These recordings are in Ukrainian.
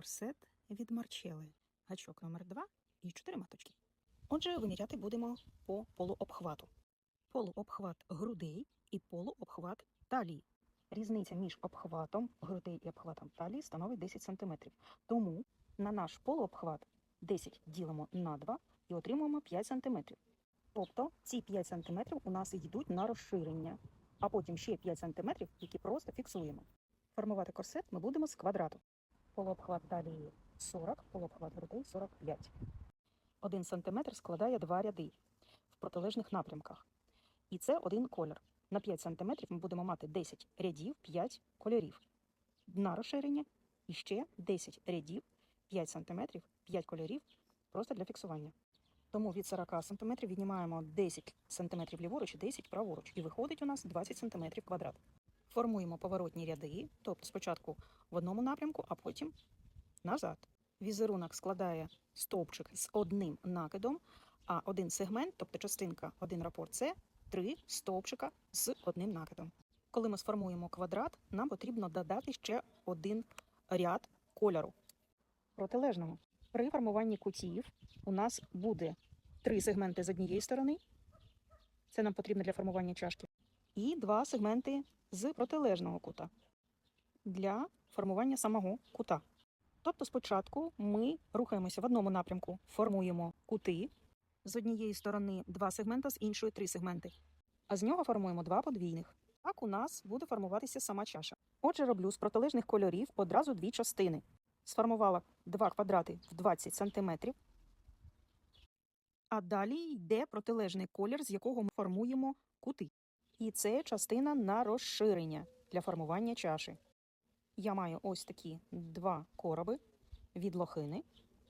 корсет від Марчели. Гачок номер 2 і 4 маточки. Отже, виміряти будемо по полуобхвату. Полуобхват грудей і полуобхват талії. Різниця між обхватом грудей і обхватом талії становить 10 см. Тому на наш полуобхват 10 ділимо на 2 і отримуємо 5 см. Тобто ці 5 см у нас йдуть на розширення, а потім ще 5 см, які просто фіксуємо. Формувати корсет ми будемо з квадрату. Полуобхват талії 40, полуобхват грудей 45. 1 см складає два ряди в протилежних напрямках. І це один колір. На 5 см ми будемо мати 10 рядів, 5 кольорів. На розширення і ще 10 рядів, 5 см, 5 кольорів просто для фіксування. Тому від 40 см віднімаємо 10 см ліворуч і 10 праворуч. І виходить у нас 20 см квадрат. Формуємо поворотні ряди, тобто спочатку в одному напрямку, а потім назад. Візерунок складає стовпчик з одним накидом, а один сегмент, тобто частинка, один рапорт це три стовпчика з одним накидом. Коли ми сформуємо квадрат, нам потрібно додати ще один ряд кольору протилежному. При формуванні кутів у нас буде три сегменти з однієї сторони. Це нам потрібно для формування чашки. І два сегменти з протилежного кута для формування самого кута. Тобто спочатку ми рухаємося в одному напрямку, формуємо кути з однієї сторони два сегмента, з іншої три сегменти. А з нього формуємо два подвійних. Так у нас буде формуватися сама чаша. Отже, роблю з протилежних кольорів одразу дві частини. Сформувала два квадрати в 20 см. А далі йде протилежний колір, з якого ми формуємо кути. І це частина на розширення для формування чаші. Я маю ось такі два короби від лохини,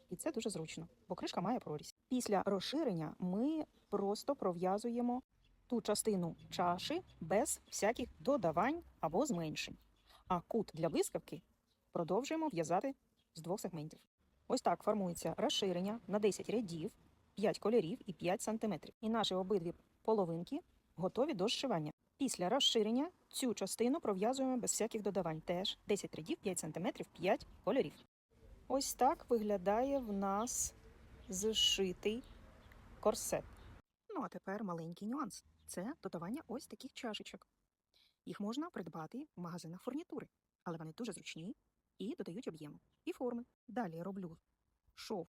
і це дуже зручно, бо кришка має прорізь. Після розширення ми просто пров'язуємо ту частину чаші без всяких додавань або зменшень. А кут для блискавки продовжуємо в'язати з двох сегментів. Ось так формується розширення на 10 рядів, 5 кольорів і 5 см. І наші обидві половинки готові до зшивання. Після розширення цю частину пров'язуємо без всяких додавань. Теж 10 рядів, 5 см, 5 кольорів. Ось так виглядає в нас зшитий корсет. Ну а тепер маленький нюанс це додавання ось таких чашечок. Їх можна придбати в магазинах фурнітури, але вони дуже зручні і додають об'єму і форми. Далі роблю шов